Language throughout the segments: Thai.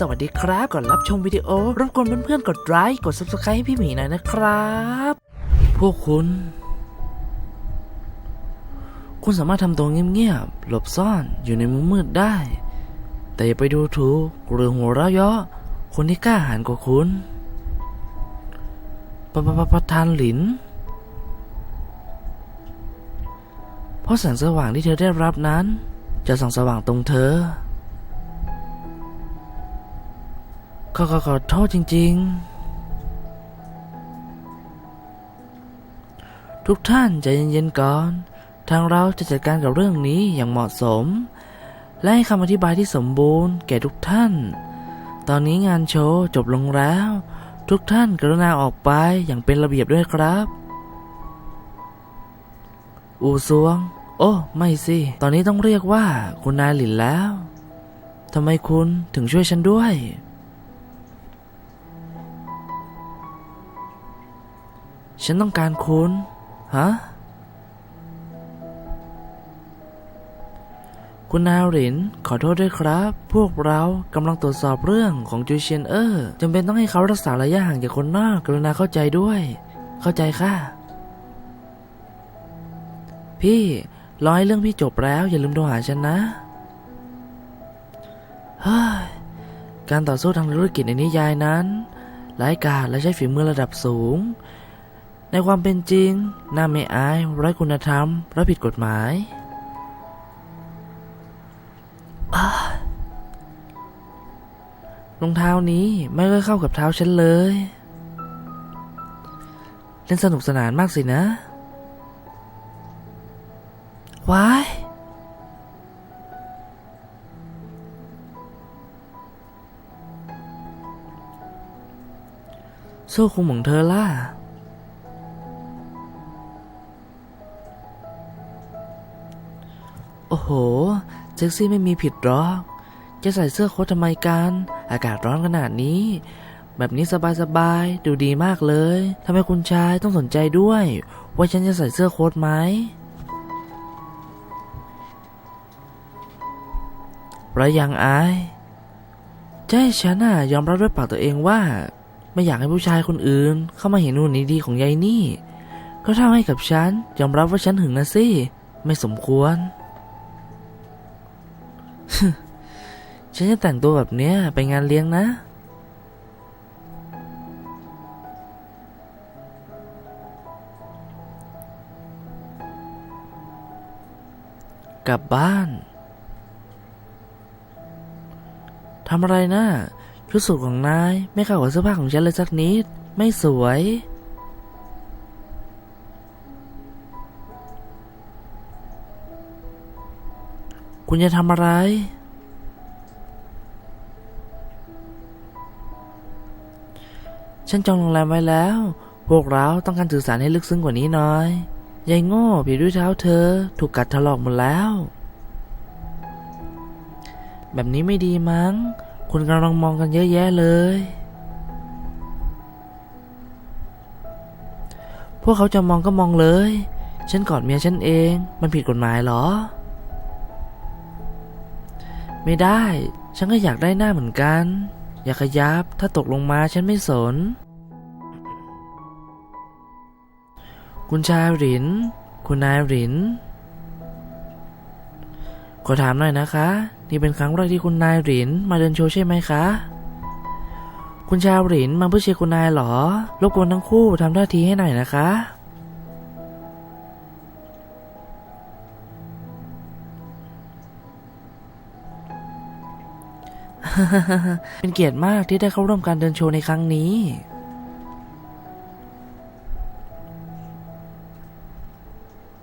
สวัสดีครับก่อนรับชมวิดีโอรบกวนเพื่อนๆกดไลค์กด subscribe ให้พี่หมีหน่อยนะครับ พวกคุณ คุณสามารถทำตัวเงียบๆหลบซ่อนอยู่ในมุมมืดได้ แต่อย่าไปดูถูกหรือหัวเราะเยาะคนที่กล้าหาญกว่าคุณปปปประธานหลิน เพราะแสงสว่างที่เธอได้รับนั้น จะส่องสว่างตรงเธอ ขอขอขอโทษจริง ๆ ทุกท่านใจเย็นๆก่อน ทางเราจะจัดการกับเรื่องนี้อย่างเหมาะสม และให้คำอธิบายที่สมบูรณ์แก่ทุกท่าน ตอนนี้งานโชว์จบลงแล้ว ทุกท่านกรุณาออกไปอย่างเป็นระเบียบด้วยครับ อูซวง โอ้ ไม่สิ ตอนนี้ต้องเรียกว่าคุณนายหลินแล้วทำไมคุณถึงช่วยฉันด้วย ฉันต้องการคุณฮะคุณนายหลิน ขอโทษด้วยครับ พวกเรากำลังตรวจสอบเรื่องของจูเชียนเออร์จำเป็นต้องให้เขารักษาระยะห่างจากคนนอกกรุณาเข้าใจด้วย เข้าใจค่ะ พี่ร้อให้เรื่องพี่จบแล้ว อย่าลืมโทรหาฉันนะเฮ้ยการต่อสู้ทางธุรกิจในนิยายนั้นร้ายกาจและใช้ฝีมือระดับสูง ในความเป็นจริงน่าไม่อายไร้คุณธรรมและผิดกฎหมาย รองเท้านี้ไม่ค่อยเข้ากับเท้าฉันเลย เล่นสนุกสนานมากสินะ ว้าย โซ่คุมของเธอล่ะ อ้โหเซ็กซี่ไม่มีผิดหรอก จะใส่เสื้อโค้ททำไมกัน อากาศร้อนขนาดนี้ แบบนี้สบายๆ ดูดีมากเลยทำไมคุณชายต้องสนใจด้วย ว่าฉันจะใส่เสื้อโค้ทไหม ระยังอายจะให้ฉันน่ะยอมรับด้วยปากตัวเองว่า ไม่อยากให้ผู้ชายคนอื่น เข้ามาเห็นนู่นนี่ดีของยายนี่ ก็เท่าให้กับฉันยอมรับว่าฉันหึงนะสิ ไม่สมควร ฉันจะแต่งตัวแบบเนี้ยไปงานเลี้ยงนะ กลับบ้านทำอะไรนะชุดสูทของนาย ไม่เข้ากับเสื้อผ้าของฉันเลยสักนิด ไม่สวย คุณจะทำอะไร ฉันจองโรงแรมไว้แล้ว พวกเราต้องการสื่อสารให้ลึกซึ้งกว่านี้หน่อยยายโง่ผีด้วยเท้าเธอ ถูกกัดถลอกหมดแล้ว แบบนี้ไม่ดีมั้ง คุณกำลังมองกันเยอะแยะเลย พวกเขาจะมองก็มองเลย ฉันกอดเมียฉันเอง มันผิดกฎหมายเหรอ ไม่ได้ ฉันก็อยากได้หน้าเหมือนกัน อย่าขยับ ถ้าตกลงมาฉันไม่สน คุณชายหริน คุณนายหริน ขอถามหน่อยนะคะ นี่เป็นครั้งแรกที่คุณนายหริน มาเดินโชว์ใช่ไหมคะ คุณชายหรินมาเพื่อเชียร์คุณนายเหรอ รบกวนทั้งคู่ทำท่าทีให้หน่อยนะคะ เป็นเกียรติมากที่ได้เข้าร่วมการเดินโชว์ในครั้งนี้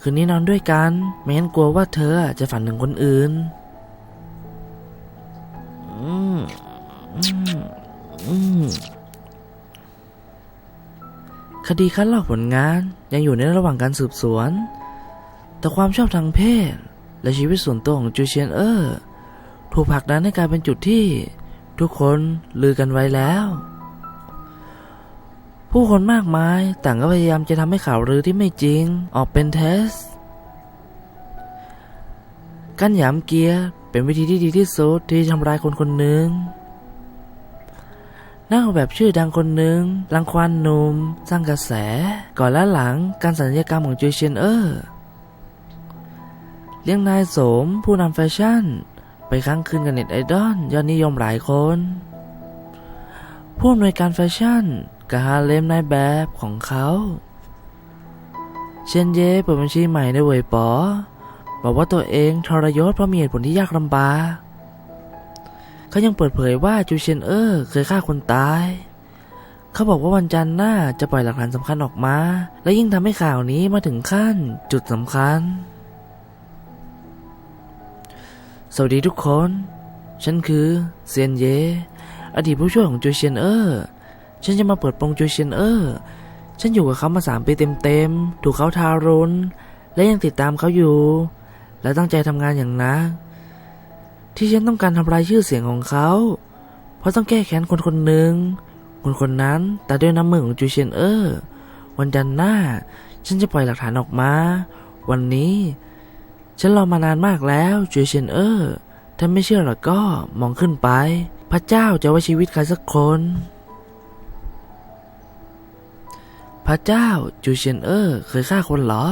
คืนนี้นอนด้วยกัน ไม่งั้นกลัวว่าเธอจะฝันถึงคนอื่น อืม อืมคดีคัดลอกผลงานยังอยู่ในระหว่างการสืบสวน แต่ความชอบทางเพศ และชีวิตส่วนตัวของจูเชียนเออร์ ถูกผลักดันให้กลายเป็นจุดที่ทุกคนลือกันไว้แล้ว ผู้คนมากมายต่างก็พยายามจะทำให้ข่าวลือที่ไม่จริงออกเป็นเท็จการหยามเกียร์เป็นวิธีที่ดีที่สุดที่ทำร้ายคนคนหนึ่งนักออกแบบชื่อดังคนหนึ่งรังควานหนุ่มสร้างกระแส ก่อนและหลังการสัญญกรรมของจูเชนเออร์เลี้ยงนายสมผู้นำแฟชั่น ไปค้างคืนกับเน็ตไอดอลยอดนิยมหลายคน ผู้อำนวยการแฟชั่นกับฮาเลมนายแบบของเขาเชนเย่เปิดบัญชีใหม่ในเวยป๋อบอกว่าตัวเองทรยศเพราะมีเหตุผลที่ยากลำบากเขายังเปิดเผยว่าจูเชนเออร์เคยฆ่าคนตาย เขาบอกว่าวันจันทร์หน้าจะปล่อยหลักฐานสำคัญออกมา และยิ่งทำให้ข่าวนี้มาถึงขั้นจุดสำคัญ สวัสดีทุกคน ฉันคือเซียนเย อดีตผู้ช่วยของจูเชียนเออร์ ฉันจะมาเปิดโปงจูเชียนเออร์ ฉันอยู่กับเขามาสามปีเต็มๆ ถูกเขาทารุณ และยังติดตามเขาอยู่ และตั้งใจทำงานอย่างหนัก ที่ฉันต้องการทำลายชื่อเสียงของเขา เพราะต้องแก้แค้นคนคนหนึ่ง คนคนนั้นแต่ด้วยน้ำมือของจูเชียนเออร์ วันจันทร์หน้า ฉันจะปล่อยหลักฐานออกมา วันนี้ ฉันรอมานานมากแล้วจูเชนเออร์ถ้าไม่เชื่อหรอกก็มองขึ้นไป พระเจ้าจะไว้ชีวิตใครสักคน พระเจ้าจูเชนเออร์เคยฆ่าคนเหรอ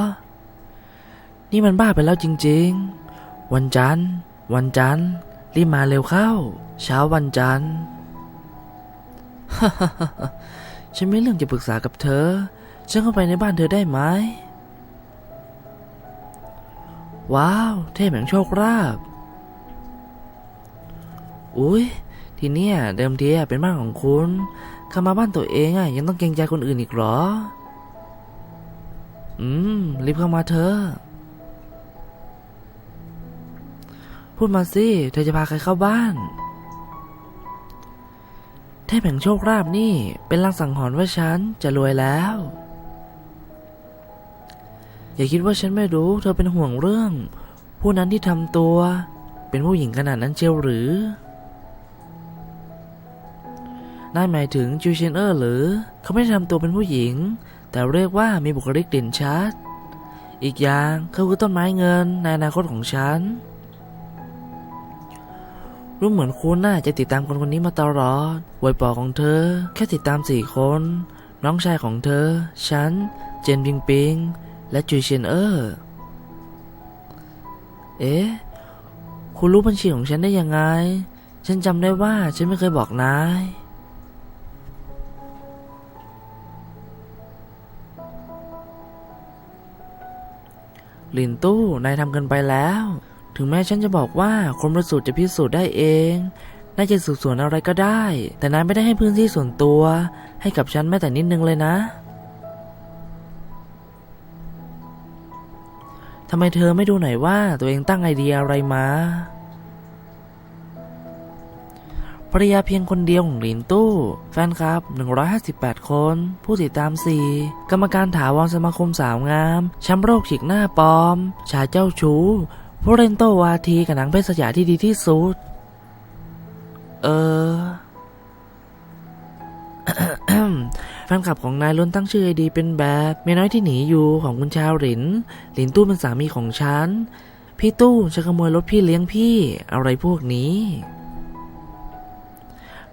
นี่มันบ้าไปแล้วจริงๆ วันจันทร์ วันจันทร์ รีบมาเร็วเข้า เช้าวันจันทร์ฉันมีเรื่องจะปรึกษากับเธอ ฉันเข้าไปในบ้านเธอได้ไหม ว้าว เทพแห่งโชคราบอุ้ยทีเนี้ยเดิมทีเป็นบ้านของคุณเข้ามาบ้านตัวเองอะยังต้องเกรงใจคนอื่นอีกเหรอ อืม รีบเข้ามาเถอะพูดมาสิ เธอจะพาใครเข้าบ้าน เทพแห่งโชคราบนี่ เป็นลางสังหรณ์ว่าฉันจะรวยแล้ว อย่าคิดว่าฉันไม่รู้ เธอเป็นห่วงเรื่อง ผู้นั้นที่ทำตัว เป็นผู้หญิงขนาดนั้นเชียวหรือนายหมายถึงจูเชนเออร์หรือ เขาไม่ได้ทำตัวเป็นผู้หญิง แต่เรียกว่ามีบุคลิกเด่นชัด อีกอย่างเขาคือต้นไม้เงินในอนาคตของฉัน รู้เหมือนคุณน่าจะติดตามคนคนนี้มาตลอดววยปอของเธอ แค่ติดตามสี่คน น้องชายของเธอ ฉัน เจนปิงปิง และจูเชนเออร์เอ๊ะ คุณรู้บัญชีของฉันได้ยังไง ฉันจำได้ว่าฉันไม่เคยบอกนาย ลินตู้ นายทำเกินไปแล้ว ถึงแม้ฉันจะบอกว่าคนบริสุทธิ์จะพิสูจน์ได้เอง น่าจะสืบสวนอะไรก็ได้ แต่นายไม่ได้ให้พื้นที่ส่วนตัว ให้กับฉันแม้แต่นิดนึงเลยนะ ทำไมเธอไม่ดูหน่อยว่าตัวเองตั้งไอเดียอะไรมาภรรยาเพียงคนเดียวของหลินตู้ แฟนคลับ 158 คน ผู้ติดตาม 4 กรรมการถาวรสมาคมสาวงาม แชมป์โลกฉีกหน้าปลอม ชายเจ้าชู้ผู้เล่นโตวาทีกับหนังเพศสยาที่ดีที่สุด เออ ฟนคลับของนายล้นตั้งชื่อไอดี เป็นแบบเมียน้อยที่หนีอยู่ของคุณชาวหลิน หลินตู้เป็นสามีของฉัน พี่ตู้จะขโมยรถพี่เลี้ยงพี่ อะไรพวกนี้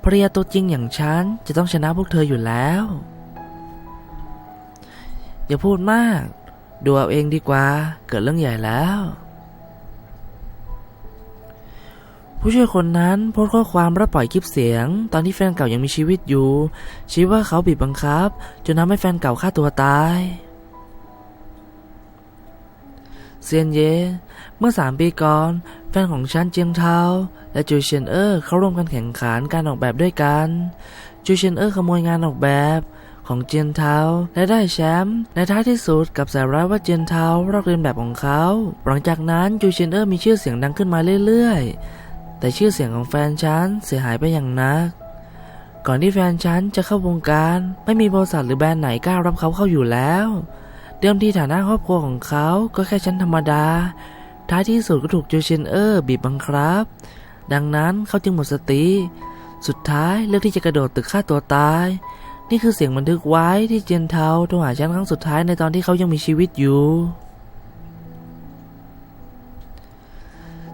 ภรรยาตัวจริงอย่างฉันจะต้องชนะพวกเธออยู่แล้ว อย่าพูดมาก ดูเอาเองดีกว่า เกิดเรื่องใหญ่แล้ว ผู้ช่วยคนนั้นโพสต์ข้อความและปล่อยคลิปเสียง ตอนที่แฟนเก่ายังมีชีวิตอยู่ ชี้ว่าเขาบีบบังคับ จนทำให้แฟนเก่าฆ่าตัวตายเซียนเย่เมื่อสามปีก่อน แฟนของฉันเจียงเทาและจูเชียนเออร์เข้าร่วมกันแข่งขันการออกแบบด้วยกันจูเชียนเออร์ขโมยงานออกแบบของเจียนเทาและได้แชมป์ในท้ายที่สุดกับสายร้ายว่าเจียนเทาลอกเลียนแบบของเขา หลังจากนั้นจูเชียนเออร์มีชื่อเสียงดังขึ้นมาเรื่อยๆ แต่ชื่อเสียงของแฟนฉันเสียหายไปอย่างนัก ก่อนที่แฟนฉันจะเข้าวงการ ไม่มีบริษัทหรือแบรนด์ไหนกล้ารับเขาเข้าอยู่แล้ว เดิมทีฐานะครอบครัวของเขาก็แค่ชั้นธรรมดา ท้ายที่สุดก็ถูกจูเชนเออร์บีบบังคับ ดังนั้นเขาจึงหมดสติ สุดท้ายเลือกที่จะกระโดดตึกฆ่าตัวตาย นี่คือเสียงบันทึกไว้ที่เจนเทาโทรหาฉันครั้งสุดท้ายในตอนที่เขายังมีชีวิตอยู่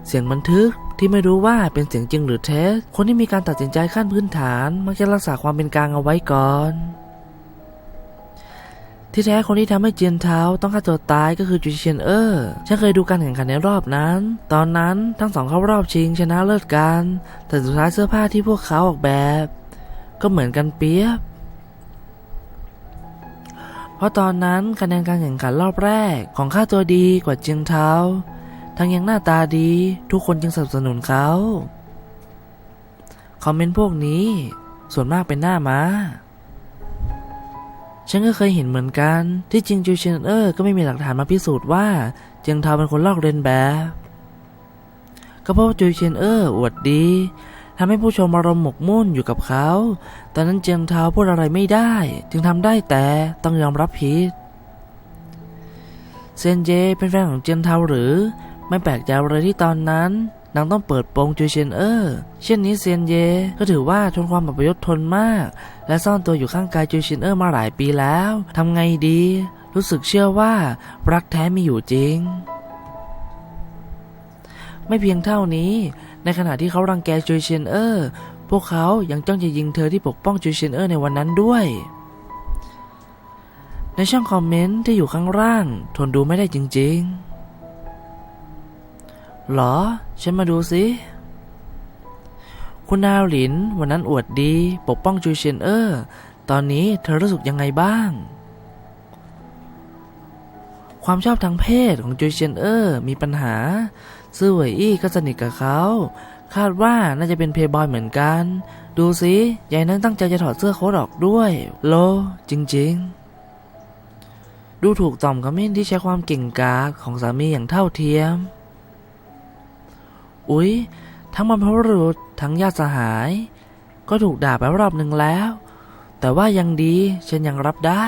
เสียงบันทึกที่ไม่รู้ว่าเป็นเสียงจริงหรือเท็จคนที่มีการตัดสินใจขั้นพื้นฐานมักจะรักษาความเป็นกลางเอาไว้ก่อน ที่แท้คนที่ทำให้เจียนเท้าต้องฆ่าตัวตายก็คือจูเชียนเออร์ฉันเคยดูการแข่งขันในรอบนั้น ตอนนั้นทั้งสองเข้ารอบชิงชนะเลิศกัน แต่สุดท้ายเสื้อผ้าที่พวกเขาออกแบบ ก็เหมือนกันเปียบเพราะตอนนั้นคะแนนการแข่งขันรอบแรกของค่าตัวดีกว่าเจียงเท้า ทั้งยังหน้าตาดี ทุกคนจึงสนับสนุนเขา คอมเมนต์พวกนี้ ส่วนมากเป็นหน้าม้า ฉันก็เคยเห็นเหมือนกัน ที่จริงจูเชนเออร์ก็ไม่มีหลักฐานมาพิสูจน์ว่าเจียงเทาเป็นคนลอกเลียนแบบ ก็เพราะว่าจูเชนเออร์อวดดีทำให้ผู้ชมอารมณ์หมกมุ่นอยู่กับเขา ตอนนั้นเจียงเทาพูดอะไรไม่ได้ จึงทำได้แต่ต้องยอมรับผิด เซนเจเป็นแฟนของเจียงเทาหรือ ไม่แปลกใจเลยที่ตอนนั้นนางต้องเปิดโปงจูเชนเออร์เช่นนี้เซียนเยก็ถือว่าทนความอับยศทนมาก และซ่อนตัวอยู่ข้างกายจูเชนเออร์มาหลายปีแล้วทำไงดี รู้สึกเชื่อว่ารักแท้มีอยู่จริง ไม่เพียงเท่านี้ ในขณะที่เขารังแกจูเชนเออร์พวกเขายังจ้องจะยิงเธอที่ปกป้องจูเชนเออร์ในวันนั้นด้วย ในช่องคอมเมนต์ที่อยู่ข้างล่าง ทนดูไม่ได้จริง ๆ หรอ ฉันมาดูสิคุณนาวหลินวันนั้นอวดดี ปกป้องจูเชนเออร์ตอนนี้เธอรู้สึกยังไงบ้าง ความชอบทางเพศของจูเชนเออร์มีปัญหา ซื่อเหวยอี้ก็สนิทกับเขา คาดว่าน่าจะเป็นเพย์บอยเหมือนกัน ดูสิยายนั้นตั้งใจจะถอดเสื้อโค้ทออกด้วย โล จริงๆ ดูถูกต่อมขมิ้นที่ใช้ความเก่งกาจของสามีอย่างเท่าเทียม อุ๊ย ทั้งบรรพบุรุษทั้งญาติสหาย ก็ถูกด่าไปรอบหนึ่งแล้ว แต่ว่ายังดีฉันยังรับได้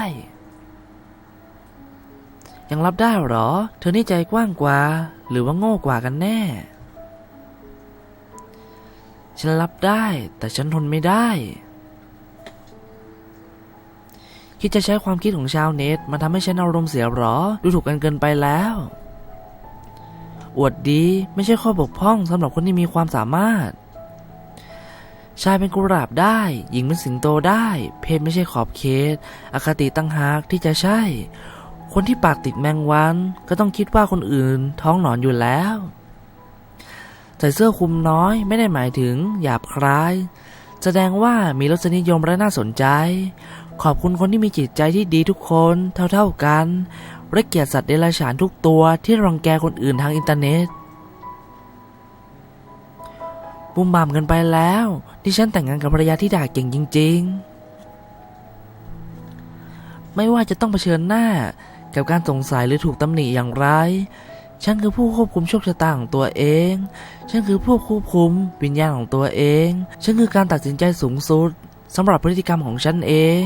ยังรับได้เหรอ เธอนี่ใจกว้างกว่า หรือว่าโง่กว่ากันแน่ ฉันรับได้ แต่ฉันทนไม่ได้ คิดจะใช้ความคิดของชาวเน็ตมาทำให้ฉันอารมณ์เสียหรอ ดูถูกกันเกินไปแล้ว อวดดีไม่ใช่ข้อบกพร่องสำหรับคนที่มีความสามารถ ชายเป็นกุหลาบได้ หญิงเป็นสิงโตได้ เพศไม่ใช่ขอบเขตอคติตั้งหากที่จะใช่ คนที่ปากติดแมงวัน ก็ต้องคิดว่าคนอื่นท้องหนอนอยู่แล้วใส่เสื้อคลุมน้อยไม่ได้หมายถึงหยาบคล้าย แสดงว่ามีรสนิยมและน่าสนใจ ขอบคุณคนที่มีจิตใจที่ดีทุกคนเท่าๆกัน และเกลียดสัตว์เดรัจฉานทุกตัวที่รังแกคนอื่นทางอินเทอร์เน็ตบุมบามกันไปแล้วที่ฉันแต่งงานกับภรรยาที่ด่าเก่งจริง ๆ ไม่ว่าจะต้องเผชิญหน้ากับการสงสัยหรือถูกตำหนิอย่างไร ฉันคือผู้ควบคุมโชคชะตาของตัวเอง ฉันคือผู้ควบคุมวิญญาณของตัวเอง ฉันคือการตัดสินใจสูงสุดสำหรับพฤติกรรมของฉันเอง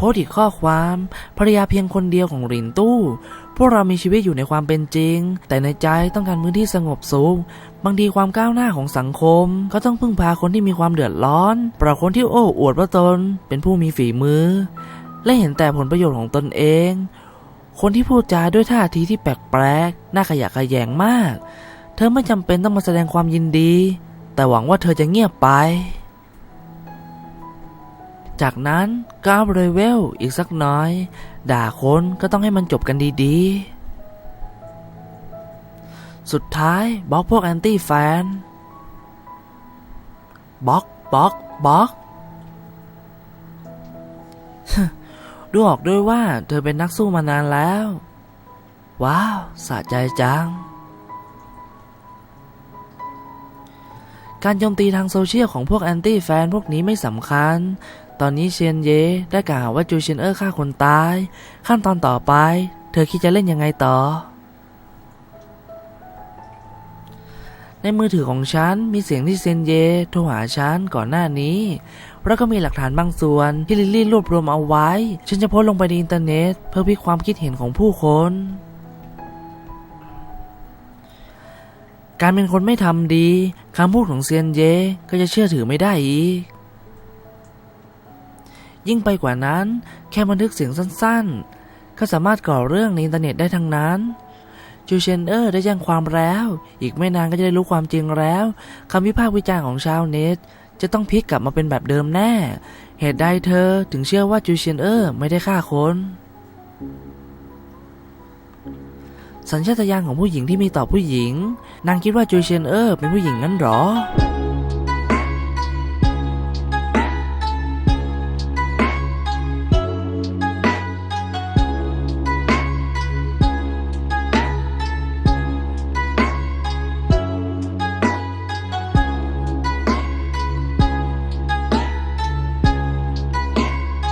พสต์อีกข้อความภรรยาเพียงคนเดียวของหลินตู้ พวกเรามีชีวิตอยู่ในความเป็นจริง แต่ในใจต้องการพื้นที่สงบสุขบางทีความก้าวหน้าของสังคม ก็ต้องพึ่งพาคนที่มีความเดือดร้อนปราคนที่โอ้อวดว่าตนเป็นผู้มีฝีมือ และเห็นแต่ผลประโยชน์ของตนเอง คนที่พูดจาด้วยท่าทีที่แปลกๆน่าขยะแขยงมาก เธอไม่จำเป็นต้องมาแสดงความยินดี แต่หวังว่าเธอจะเงียบไป จากนั้นก้าวเรเวลอีกสักน้อย ด่าคนก็ต้องให้มันจบกันดีๆ สุดท้ายบล็อกพวกแอนตี้แฟนบล็อกบล็อกบล็อกดูออกด้วยว่าเธอเป็นนักสู้มานานแล้ว ว้าวสะใจจัง การโจมตีทางโซเชียลของพวกแอนตี้แฟนพวกนี้ไม่สำคัญ ตอนนี้เชียนเย่ได้กล่าวว่าจูเชียนเออร์ฆ่าคนตาย ขั้นตอนต่อไป เธอคิดจะเล่นยังไงต่อ ในมือถือของฉันมีเสียงที่เซียนเย่โทรหาฉันก่อนหน้านี้แล้วก็มีหลักฐานบางส่วนที่ลิลลี่รวบรวมเอาไว้ ฉันจะโพสลงไปในอินเทอร์เน็ต เพื่อพิความคิดเห็นของผู้คนการเป็นคนไม่ทำดีคำพูดของเซียนเยก็จะเชื่อถือไม่ได้อีก ยิ่งไปกว่านั้น แค่บันทึกเสียงสั้นๆ ก็สามารถก่อเรื่องในอินเทอร์เน็ตได้ทั้งนั้นจูเชนเออร์ได้แจ้งความแล้ว อีกไม่นานก็จะได้รู้ความจริงแล้วคำวิพากษ์วิจารณ์ของชาวเน็ตจะต้องพลิกกลับมาเป็นแบบเดิมแน่ เหตุใดเธอถึงเชื่อว่าจูเชนเออร์ไม่ได้ฆ่าคนสัญชาตญาณของผู้หญิงที่มีต่อผู้หญิง นางคิดว่าจูเชนเออร์เป็นผู้หญิงงั้นหรอ